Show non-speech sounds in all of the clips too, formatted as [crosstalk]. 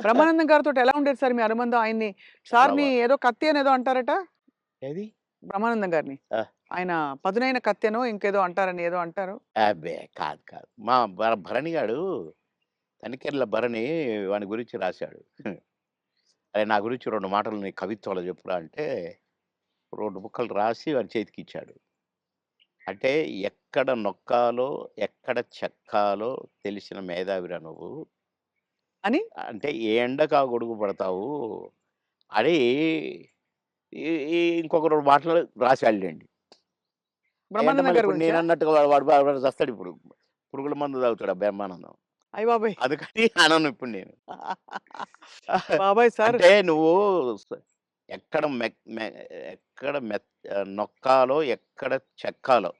బ్రహ్మానందం గారితో ఎలా ఉండేది సార్ మీ అనుబంధం? ఆయన్ని సార్ని ఏదో కత్తి అని ఏదో అంటారట? ఏది? బ్రహ్మానందం గారిని. ఆయన పదునైన కత్తెనో ఇంకేదో అంటారని ఏదో అంటారు. అబ్బే! కాదు కాదు. మా భర- భరణి గాడు తనికెళ్ళ భరణి వాని గురించి రాశాడు. అదే నా గురించి రెండు మాటలు నీ కవిత్వాలు చెప్పురా అంటే రెండు ముక్కలు రాసి వాడి చేతికి ఇచ్చాడు అంటే ఎక్కడ నొక్కాలో ఎక్కడ చెక్కాలో తెలిసిన మేధావిరా నువ్వు. అని? అంటే ఏ ఎండకు ఆ గొడుగు పడతావు? అని ఈ- ఈ ఇంకొక రెండు మాటలు బ్రహ్మానందం గారి ఇప్పుడు నేను గురించి? అన్నట్టుగా వాడు వాడు వాడు వాడు చస్తాడు ఇప్పుడు. పురుగుల మందు తాగుతాడు ఆ బ్రహ్మానందం. అయ్య బాబాయ్! అందుకని అనను ఇప్పుడు నేను. బాబాయ్ సార్ అంటే నువ్వు స- ఎక్కడ మెక్- మె- ఎక్కడ మె- నొక్కాలో ఎక్కడ చెక్కాలో.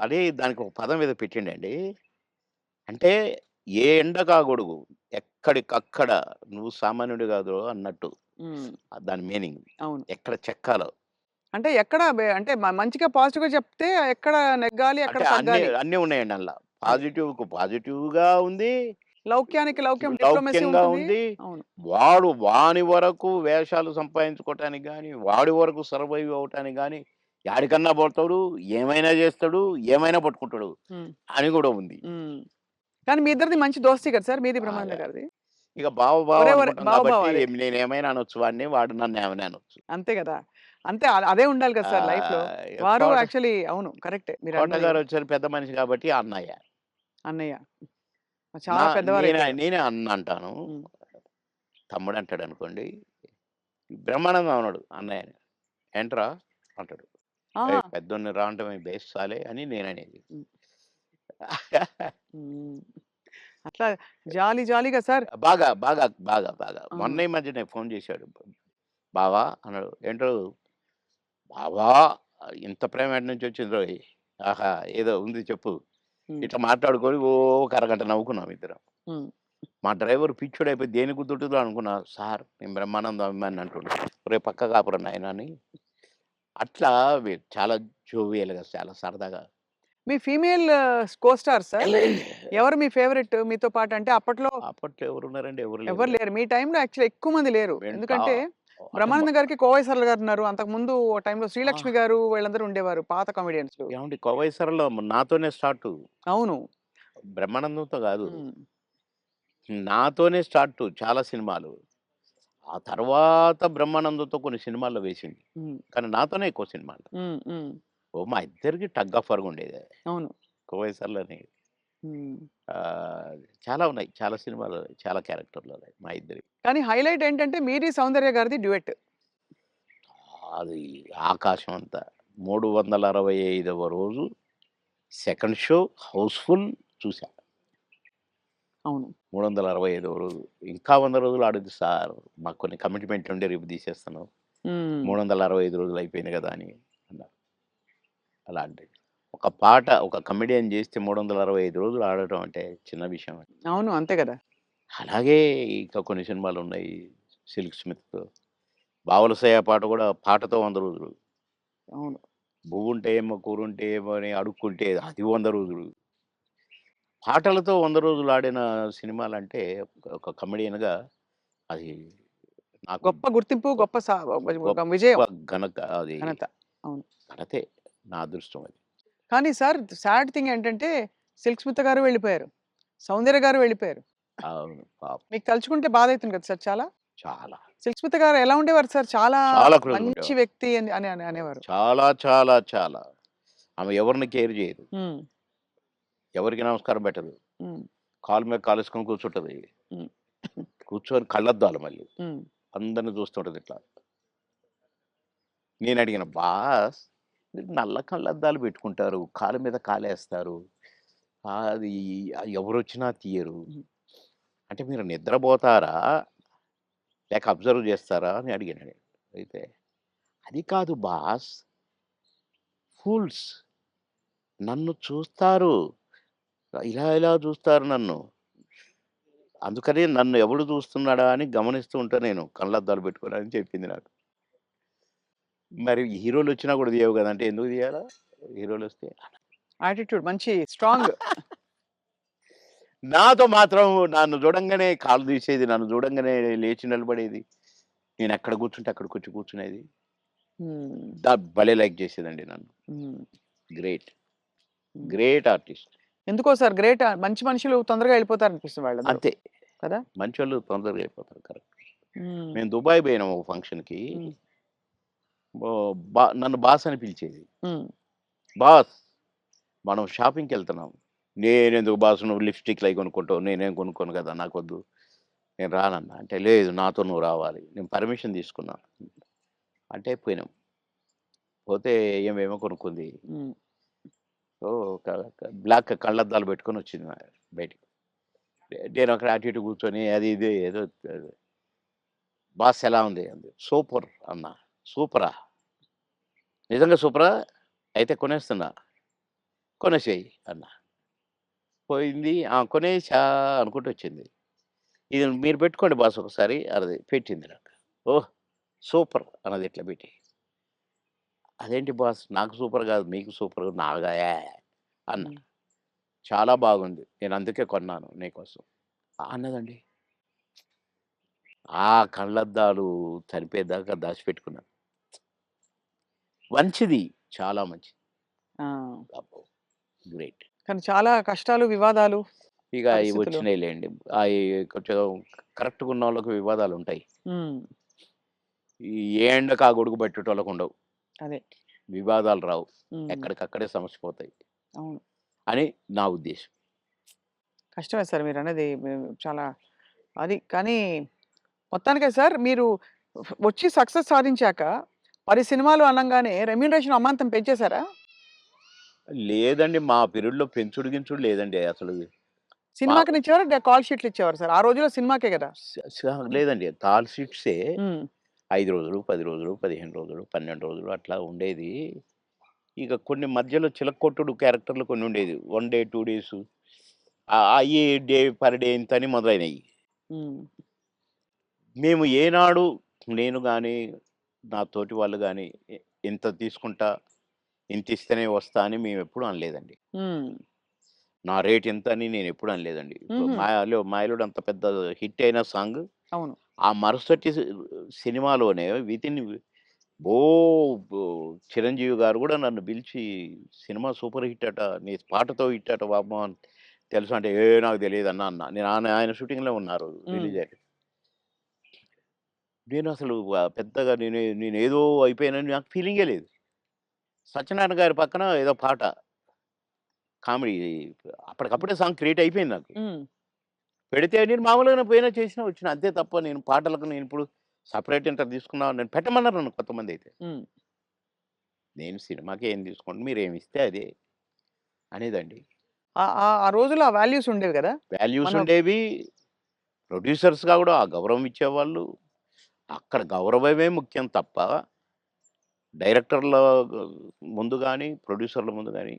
అని దానికి ఒక పదం మీద పెట్టిండండి. అంటే ఏ ఎండకా గొడుగు ఎక్కడికక్కడ నువ్వు సామాన్యుడు కాదు అన్నట్టు. దాని మీనింగ్ అవును. ఎక్కడ చెక్కాలో. అంటే ఎక్కడ బే- అంటే మ- మంచిగా పాజిటివ్గా చెప్తే ఎక్కడ నెగ్గాలి ఎక్కడ అంటే అన్ని తగ్గాలి? అన్నీ ఉన్నాయండి అందులో. పాజిటివ్కు పాజిటివ్గా ఉంది. లౌక్యానికి లౌక్యం డిప్లొమసీ లౌక్యంగా ఉంటుంది. ఉంది. అవును. వాడు వాని వరకు వేషాలు సంపాదించుకోవటానికి కానీ వాడి వరకు సర్వైవ్ అవటానికి కానీ యాడికన్నా పోతాడు ఏమైనా చేస్తాడు ఏమైనా పట్టుకుంటాడు అని కూడా ఉంది. కానీ మీ ఇద్దరిది మంచి దోస్తీ కదా సార్? మీది బ్రహ్మానంద అదే. గారిది. ఇక బావ బావ. నేను ఏమైనా అనొచ్చు వాడిని వాడు నన్ను ఏమైనా అనొచ్చు. అంతే కదా. అంతే అదే ఉండాలి కదా సార్ లైఫ్లో వారు యాక్చువల్లీ అవును కరెక్టే. మీరు గారు వచ్చారు పెద్ద మనిషి కాబట్టి అన్నయ్య. అన్నయ్య. చాలా పెద్దవారు నేనే అన్న అంటాను. తమ్ముడు అంటాడు అనుకోండి బ్రహ్మానందం అన్నాడు అన్నయ్య ఏంట్రా? అంటాడు. పెద్దోన్ని రావటమే బేస్ చాలే అని నేను అనేది ఉమ్. ఉమ్. [laughs] అట్లా జాలి జాలీగా సార్. బాగా బాగా బాగా బాగా. మొన్న ఈ మధ్యనే ఫోన్ చేశాడు. బావా అన్నాడు ఏంటో బావా ఇంత ప్రేమ ఎక్కడి నుంచి వచ్చింది రోయ్ ఆహా ఏదో ఉంది చెప్పు. ఇట్లా మాట్లాడుకొని ఓ ఒక అరగంట నవ్వుకున్నాం ఇద్దరం. మా డ్రైవర్ పిచ్చుడు అయిపోయి దేని గుర్తుంటుందో అనుకున్నా సార్ నేను బ్రహ్మానందం అభిమాని అంటుండే రే పక్క కాపురం నాయన అని అట్లా చాలా జోవియల్గా చాలా సరదాగా మీ ఫీమేల్ కో స్టార్ సార్? ఎవరు మీ ఫేవరెట్? మీతో పాటు అంటే అప్పట్లో అప్పట్లో ఎవరు ఉన్నారండి ఎవరు ఎవరు లేరు. మీ టైంలో యాక్చువల్లీ ఎక్కువ మంది లేరు. ఎందుకంటే బ్రహ్మానంద గారికి కోవై సరళ గారు ఉన్నారు. అంతకు ముందు టైంలో శ్రీలక్ష్మి గారు వీళ్ళందరూ ఉండేవారు పాత కామెడియన్స్. ఏమండి? కోవైసరలో నాతోనే స్టార్ట్. అవును. బ్రహ్మానందంతో కాదు. నాతోనే స్టార్ట్ చాలా సినిమాలు. ఆ తర్వాత బ్రహ్మానందంతో కొన్ని సినిమాల్లో వేసింది. కానీ నాతోనే ఎక్కువ సినిమాలు. ఓ మా ఇద్దరికి టగ్ ఆఫ్ వరకు ఉండేది అవును. కోవైసర్లోని. చాలా ఉన్నాయి. చాలా సినిమాలు చాలా క్యారెక్టర్లు ఉన్నాయి మా ఇద్దరి కానీ హైలైట్ ఏంటంటే మీది సౌందర్య గారిది డ్యూయట్. అది ఆకాశం అంతా. మూడు వందల అరవై ఐదవ రోజు సెకండ్ షో హౌస్ఫుల్ చూసా అవును. మూడు వందల అరవై ఐదవ రోజు. ఇంకా వంద రోజులు ఆడుద్ది సార్. మాకు కొన్ని కమిట్మెంట్ ఉండే రేపు తీసేస్తాను. మూడు వందల అరవై ఐదు రోజులు అయిపోయింది కదా అని. అన్నారు అలాంటి ఒక పాట ఒక కమెడియన్ చేస్తే మూడు వందల అరవై ఐదు రోజులు ఆడటం అంటే చిన్న విషయం అవును. అంతే కదా! అలాగే ఇంకా కొన్ని సినిమాలు ఉన్నాయి. సిల్క్ స్మిత్ బావలసయ్య పాట కూడా పాటతో వంద రోజులు. అవును. పువ్వుంటే ఏమో కూరుంటే ఏమో అని అడుక్కుంటే అది వంద రోజులు. పాటలతో వంద రోజులు ఆడిన సినిమాలు అంటే ఒక కమెడియన్గా అది నాకు గొప్ప గుర్తింపు గొప్ప సా- ఒక విజయం. ఘనత అది. ఘనత. ఘనతే. నా అదృష్టం అది. కానీ సార్ సాడ్ థింగ్ ఏంటంటే సిల్క్ స్మిత గారు వెళ్ళిపోయారు. సౌందర్య గారు వెళ్ళిపోయారు. అవును. పాపం. మీకు తలుచుకుంటే బాధ అవుతుంది కదా సార్ చాలా? చాలా. సిల్క్ స్మిత గారు ఎలా ఉండేవారు సార్? చాలా మంచి. వ్యక్తి అని అని అని అనేవారు. చాలా చాలా చాలా. ఆమె ఎవరిని కేర్ చేయదు. ఉమ్, ఎవరికి నమస్కారం పెట్టదు. ఉమ్, కాలు మీద కాలుసుకొని కూర్చుంటది. ఉమ్. కూర్చొని కళ్ళద్దాలు మళ్ళీ. ఉమ్, అందరిని చూస్తుంటది ఇట్లా. నేను అడిగిన బాస్ నల్ల కళ్ళద్దాలు పెట్టుకుంటారు. కాలు మీద కాలేస్తారు. అది ఎవరు వచ్చినా తీయరు అంటే మీరు నిద్రపోతారా? లేక అబ్జర్వ్ చేస్తారా? అని అడిగాను. అయితే అది కాదు బాస్. ఫూల్స్. నన్ను చూస్తారు. ఇలా ఇలా చూస్తారు నన్ను. అందుకని నన్ను ఎవడు చూస్తున్నాడా అని గమనిస్తూ ఉంటా నేను కళ్ళద్దాలు పెట్టుకుని అని చెప్పింది నాకు. మరి హీరోలు వచ్చినా కూడా తీయవు కదా! అంటే ఎందుకు తీయాలా? హీరోలు వస్తే యాటిట్యూడ్ మంచి స్ట్రాంగ్ నాతో మాత్రం నన్ను చూడంగానే కాళ్ళు తీసేది నన్ను చూడంగానే లేచి నిలబడేది. నేను ఎక్కడ కూర్చుంటే అక్కడికి వచ్చి కూర్చునేది. భలే లైక్ చేసేదండి నన్ను. గ్రేట్. Great artist. ఎందుకో సార్ గ్రేట్ మంచి మనుషులు తొందరగా వెళ్ళిపోతారనిపిస్తుంది వాళ్ళందరూ. అంతే. కదా? మంచి వాళ్ళు తొందరగా అయిపోతారు కరెక్ట్. మేము దుబాయ్ పోయినాం ఒక ఫంక్షన్కి. నన్ను బాస్ అని పిలిచేది. బాస్ మనం షాపింగ్కి వెళ్తున్నాం. నేనెందుకు బాస్ నువ్వు లిప్స్టిక్లు అవి కొనుక్కుంటావు? నేనేం కొనుక్కోను కదా నాకు వద్దు నేను రానన్నా. అంటే లేదు నాతో నువ్వు రావాలి. నేను పర్మిషన్ తీసుకున్నా. అంటే పోయినాం. పోతే ఏమేమో కొనుక్కుంది. సో బ్లాక్ కళ్ళద్దాలు పెట్టుకొని వచ్చింది బయటికి. నేను అక్కడ అటు ఇటు కూర్చొని అది ఇది ఏదో బాస్ ఎలా ఉంది? అంది. సూపర్ అన్న. సూపరా. నిజంగా సూపరా? అయితే కొనేస్తున్నా. కొనేసేయి అన్న. పోయింది. ఆ కొనేసా అనుకుంటూ వచ్చింది. ఇది మీరు పెట్టుకోండి బాస్ ఒకసారి అది పెట్టింది నాకు. ఓహ్ సూపర్ అన్నది ఇట్లా పెట్టి. అదేంటి బాస్? నాకు సూపర్ కాదు మీకు సూపర్ నాగా అన్న. చాలా బాగుంది. నేను అందుకే కొన్నాను నీకోసం అన్నదండి. ఆ కళ్ళద్దాలు చనిపోయేదాకా దాచిపెట్టుకున్నాను. మంచిది. చాలా మంచిది! గ్రేట్. కానీ చాలా కష్టాలు, వివాదాలు ఇక అవి పరిస్థితులు. వచ్చినాయిలేండి. అవి కొంచెం కరెక్ట్గా ఉన్న వాళ్ళకి వివాదాలు ఉంటాయి ఏ ఎండకు ఆ గొడుగు పెట్టేటోళ్ళకు ఉండవు. అదే. వివాదాలు రావు. ఎక్కడికక్కడే సమస్య పోతాయి. అవును. అని నా ఉద్దేశం. కష్టమే సార్ మీరన్నది. మేము చాలా అది. కానీ మొత్తానికే సార్ మీరు వచ్చి సక్సెస్ సాధించాక 10 సినిమాలు అనంగానే రెమ్యూనరేషన్ అమాంతం పెంచేసారా? లేదండి మా పీరియడ్‌లో పెంచుడు గించుడు లేదండి అసలు. మా సినిమాకని ఇచ్చేవారా? కాల్ షీట్లు ఇచ్చేవారా సార్? ఆ రోజుల్లో సినిమాకే స లేదండి. కాల్ షీట్సే. 5 రోజులు, 10 రోజులు, 15 రోజులు, 12 రోజులు అట్లా ఉండేది. ఇక కొన్ని మధ్యలో చిలక్కొట్టుడు క్యారెక్టర్‌లు కొన్ని ఉండేది. 1 డే, 2 డేసు అయ్యి డే పర్ డే ఇంతని మొదలైనయి. హ్మ్. మేము ఏనాడు నేను గాని, నా తోటి వాళ్ళు ఇ ఇంత తీసుకుంటా, ఇంత ఇస్తేనే వస్తా అని మేమెప్పుడు అనలేదండి. హ్మ్. నా రేట్ ఇంత అని నేనెప్పుడు అనలేదండి. ఇప్పుడు హుహు. 'మాయలో మాయలోడు' అంత పెద్ద హిట్ అయిన సాంగ్. అవును. ఆ మరుసటి సినిమాలోనే వితిన్ ఓహ్! బో 'చిరంజీవి' గారు గూడా నన్ను పిలిచి "సినిమా సూపర్ హిట్ అట. నీ పాటతో హిట్ అట బాబు" తెలుసా అంటే, "ఏ నాకు తెలీదన్నా" అన్నా. నేను ఆయన షూటింగ్‌లో ఉన్నారు. రిలీజ్ నేనసలు ఆహ్, పెద్దగా నేనే నేనేదో అయిపోయానని నాకు ఫీలింగే లేదు. సత్యనారాయణ గారి పక్కన ఏదో పాట. కామెడీ అప్పటికప్పుడే సాంగ్ క్రియేట్ అయిపోయింది నాకు. పెడితే నేను మామూలుగానే పోయినా, చేసినా, వచ్చినా. అంతే తప్ప నేను పాటలకు నేనిప్పుడు సెపరేట్ ఇంత తీసుకున్నా నన్ను పెట్టమన్నారు నన్ను కొంతమందైతే. హ్మ్. నేను సినిమాకి ఏం తీసుకోండి మీరేమిస్తే అదే. అనేదండి. ఆ రోజుల్లో ఆ వాల్యూస్ ఉండేవి గదా! వాల్యూస్ ఉండేవి. ప్రొడ్యూసర్స్‌గా గూడా ఆ గౌరవం ఇచ్చేవాళ్ళు. అక్కడ గౌరవమే ముఖ్యం తప్ప డైరెక్టర్ల ముందు గాని, ప్రొడ్యూసర్ల ముందు గాని,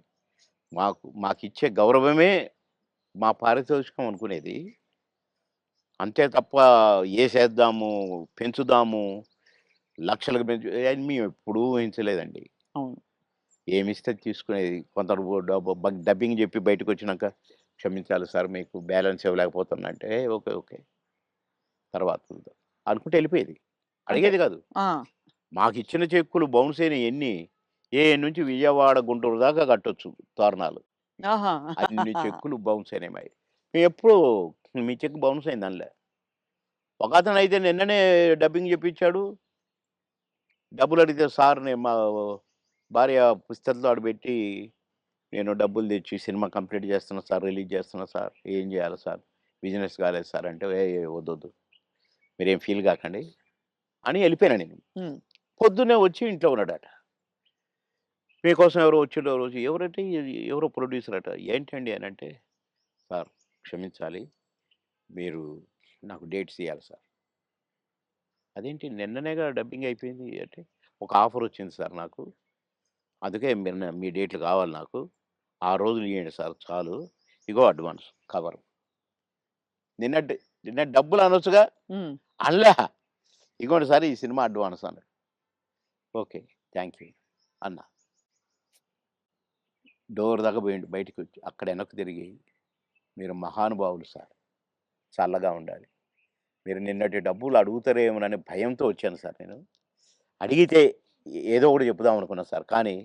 మాకు మాకిచ్చే గౌరవమే మా పారితోషికం అనుకునేది. అంతే తప్ప ఏసేద్దాము, పెంచుదాము, లక్షలకు పెంచు అని మేమెప్పుడూ ఊహించలేదండి. అవును. ఏమిస్తే తీసుకునేది. బ డబ్బింగ్ జెప్పి బయటకొచ్చినాక, "క్షమించాలి సార్ మీకు బ్యాలెన్స్ ఇవ్వలేకపోతున్నా" అంటే, "ఓకే. ఓకే. తర్వాత చూద్దాం" అనుకుంటూ ఎళ్ళిపోయేది. అంతే. అడిగేది గాదు. ఆ! మాకిచ్చిన చెక్కులు బౌన్స్ అయినయి ఎన్ని, ఏఎన్ నుంచి విజయవాడ, గుంటూరు దాకా కట్టొచ్చు తోరణాలు. అన్ని [laughs] చెక్కులు బౌన్స్ అయినాయి మాయి. మేమెప్పుడు మీ చెక్ బౌన్స్ అయింది అనలే. ఒకతనైతే నిన్ననే డబ్బింగ్ జెప్పించాడు. డబ్బులడిగితే సార్ నేను మా భార్య పుస్తెలతో ఆడబెట్టి, "నేను డబ్బులు తెచ్చి సినిమా కంప్లీట్ చేస్తున్నా సార్, రిలీజ్ చేస్తున్నా సార్. ఏం జేయాలి సార్? బిజినెస్ కాలేదు సార్" అంటే, "ఏయ్! వద్దొద్దు. మీరేం ఫీల్ గాకండి" అని ఎళ్ళిపోయాను నేను. పొద్దున్నే వచ్చి ఇంట్లో ఉన్నాడట. "మీకోసం ఎవరో వచ్చిండ్రు ఆ రోజు" ఎవరంటే ఎవరో ప్రొడ్యూసర్ అట. "ఏంటండి" అనంటే, "సార్ క్షమించాలి. మీరు నాకు డేట్స్ ఇయ్యాలి సార్." అదేంటి నిన్ననేగా డబ్బింగ్ అయిపోయింది అంటే, "ఒక ఆఫర్ వచ్చింది సార్ నాకు. అందుకే మీరు మీ డేట్లు కావాలి నాకు. ఆ రోజులు ఇయ్యండి సార్ చాలు. ఇగో అడ్వాన్స్ కవర్." నిన్న డ్ నిన్న డబ్బులు అనొచ్చుగా? అనలే. "ఇగోండి సార్ ఈ సినిమా అడ్వాన్స్" అన్నాడు. ఓకే. థాంక్ యూ అన్నా. డోర్ దాకా పోయిండు బయటికొచ్చి. అక్కడ వెనక్కి తిరిగి మీరు మహానుభావులు సార్ చల్లగా ఉండాలి మీరు నిన్నటి డబ్బులు అడుగుతారేమోనని భయంతో వచ్చాను సార్ నేను అడిగితే ఏదో ఒకటి చెప్పుదాం అనుకున్నా సార్ కానీ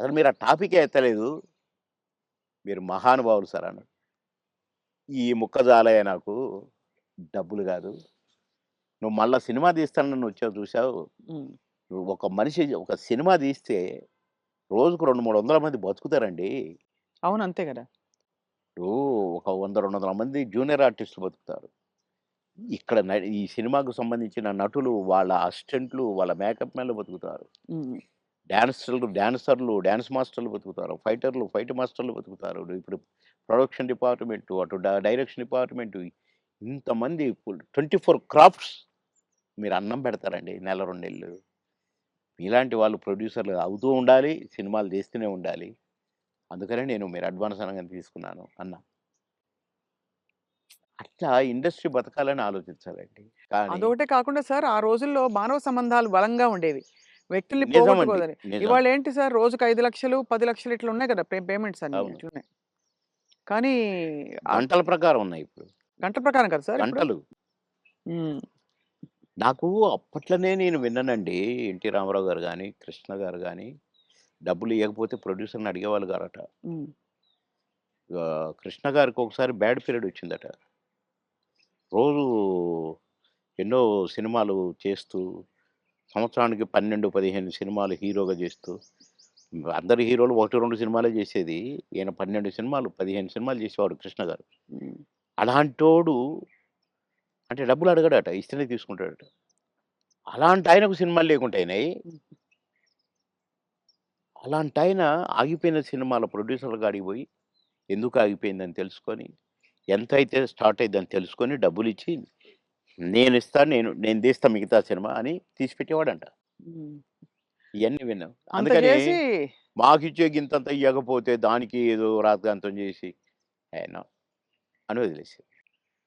అసలు మీరు ఆ టాపికే ఎత్తలేదు మీరు మహానుభావులు సార్ అన్నాడు ఈ ముక్కజాలయ్య నాకు డబ్బులు కాదు. నువ్వు మళ్ళా సినిమా తీస్తానని వచ్చావు చూసావు నువ్వు ఒక మనిషి ఒక సినిమా తీస్తే రోజుకు రెండు మూడు వందల మంది బతుకుతారండి. అవును. అంతే కదా. ఇప్పుడు ఒక వంద రెండు వందల మంది జూనియర్ ఆర్టిస్టులు బతుకుతారు. ఇక్కడ ఈ సినిమాకు సంబంధించిన నటులు వాళ్ళ అసిస్టెంట్లు వాళ్ళ మేకప్ మ్యాన్లు బతుకుతారు. ఉమ్, డాన్సర్లు డాన్సర్లు డాన్స్ మాస్టర్లు బతుకుతారు. ఫైటర్లు ఫైట్ మాస్టర్లు బతుకుతారు. ఇప్పుడు ప్రొడక్షన్ డిపార్ట్మెంట్ అటు డైరెక్షన్ డిపార్ట్మెంట్ ఇంతమంది ట్వంటీ ఫోర్ క్రాఫ్ట్స్ మీరు అన్నం పెడతారండి నెల రెండు నెలలు ఇలాంటి వాళ్ళు ప్రొడ్యూసర్లు అవుతూ ఉండాలి సినిమాలు తీస్తూనే ఉండాలి. అందుకనే నేను మీరు అడ్వాన్స్ అనగానే తీసుకున్నాను అన్న. అట్లా ఇండస్ట్రీ బతకాలని ఆలోచించాలండి. అదొకటే కాకుండా సార్ ఆ రోజుల్లో మానవ సంబంధాలు బలంగా ఉండేవి. వ్యక్తుల్ని పోగొట్టుకోదని ఇవాళ ఏంటి సార్ రోజుకి ఐదు లక్షలు పది లక్షలు ఇట్లా ఉన్నాయి కదా పేమెంట్స్ అన్ని కానీ గంటల ప్రకారం ఉన్నాయి ఇప్పుడు. గంట ప్రకారం కదా సార్ గంటలు. నాకు అప్పట్లోనే నేను విన్నానండి ఎన్టీ రామారావు గారు కానీ కృష్ణ గారు కానీ డబ్బులు ఇవ్వకపోతే ప్రొడ్యూసర్ని అడిగేవాళ్ళు గారట కృష్ణ గారికి ఒకసారి బ్యాడ్ పీరియడ్ వచ్చిందట. రోజు ఎన్నో సినిమాలు చేస్తూ సంవత్సరానికి పన్నెండు పదిహేను సినిమాలు హీరోగా చేస్తూ అందరు హీరోలు ఒకటి రెండు సినిమాలే చేసేది. ఈయన పన్నెండు సినిమాలు పదిహేను సినిమాలు చేసేవాడు కృష్ణ గారు. అలాంటోడు అంటే డబ్బులు అడగడట ఇస్తేనే తీసుకుంటాడట. అలాంటి ఆయనకు సినిమాలు లేకుంటాయినాయి అలాంటి ఆయన ఆగిపోయిన సినిమాల ప్రొడ్యూసర్లు కాడికి పోయి ఎందుకు ఆగిపోయిందని తెలుసుకొని ఎంత అయితే స్టార్ట్ అయిందని తెలుసుకొని డబ్బులు ఇచ్చి నేను ఇస్తాను నేను నేను తీస్తా మిగతా సినిమా అని తీసి పెట్టేవాడంట ఉమ్. ఇవన్నీ విన్నాం అందుకని మాకు ఇచ్చే గింతంత ఇవ్వకపోతే దానికి ఏదో రాతగాంతం చేసి ఆయన అని వదిలేసి